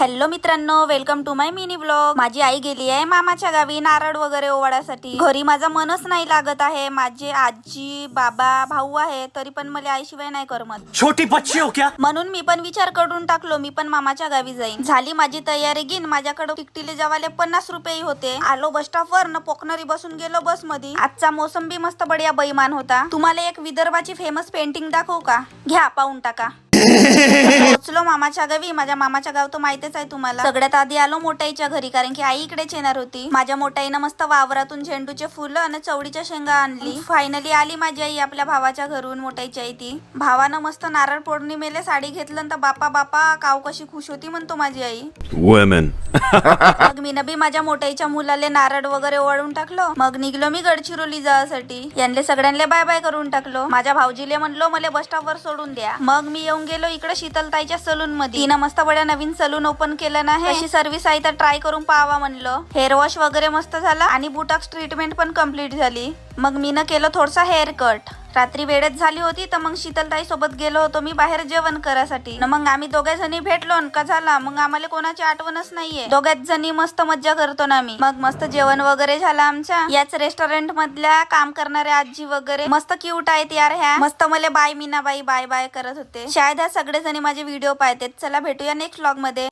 Hello मित्रांनो welcome to my mini blog माझी आई गेली आहे मामाच्या गावी नारळ वगैरे ओवाळासाठी. घरी माझा मनच नाही लागत आहे. माझे आजी बाबा भाऊ आहे तरी पण मला आईशिवाय नाही करमत. छोटी बच्ची हो क्या? म्हणून मी पण विचार करून टाकलो मी पण मामाच्या गावी जाईन. झाली माझी तयारी घेईन माझ्याकडे तिकटीले जेवाले पन्नास रुपये होते. आलो बस स्टॉपवर न पोकनरी बसून गेलो बसमध्ये आजचा मोसम बी मस्त बढिया बैमान होता. तुम्हाला एक विदर्भाची फेमस पेंटिंग दाखवू का? घ्या पाहून टाका. पोचलो मामाच्या गावी. माझ्या मामाच्या गाव तर माहितीच आहे तुम्हाला. सगळ्यात आधी आलो मोठाईच्या घरी कारण की आई इकडेच येणार होती. माझ्या मोठाईनं मस्त वावरातून झेंडूचे फुलं आणि चवडीच्या शेंगा आणली. फायनली आली माझी आई आपल्या भावाच्या घरून मोठाईची आई ती. भावानं मस्त नारळ पौर्णिमेला साडी घेतलं तर बापा बापा काव कशी खुश होती म्हणतो माझी आई. मग मी नबी माझ्या मोठ्याच्या मुलाले नारळ वगैरे ओवाळून टाकलो. मग निघलो मी गडचिरोली जायसाठी यांले सगळ्यांना बाय बाय करून टाकलो. माझ्या भाऊजीले म्हणलो मला बस स्टॉपवर सोडून द्या. मग मी येऊन गेलो इकडे शीतलताईच्या सलून मध्ये. तिनं मस्त बड्या नवीन सलून ओपन केलं ना अशी सर्व्हिस आहे तर ट्राय करून पाहावा म्हणलं. हेअर वॉश वगैरे मस्त झाला आणि बुटॉक्स ट्रीटमेंट पण कंप्लीट झाली. मग मीनं केलं थोडसा हेअर कट रात्री वेळेत झाली होती तर मग शीतलताई सोबत गेलो होतो मी बाहेर जेवण करायसाठी. मग आम्ही दोघे जणी भेटलो का झाला मग आम्हाला कोणाची आठवणच नाहीये. दोघ्याच जणी मस्त मज्जा करतो ना मी मग मस्त जेवण वगैरे झालं आमच्या. याच रेस्टॉरंट मधल्या काम करणाऱ्या आजी वगैरे मस्त क्यूट आहेत यार ह्या. मस्त मला बाय मीनाबाई बाय बाय करत होते. शायद ह्या सगळे जणी माझे व्हिडिओ पाहते चला भेटूया नेक्स्ट व्लॉगमध्ये.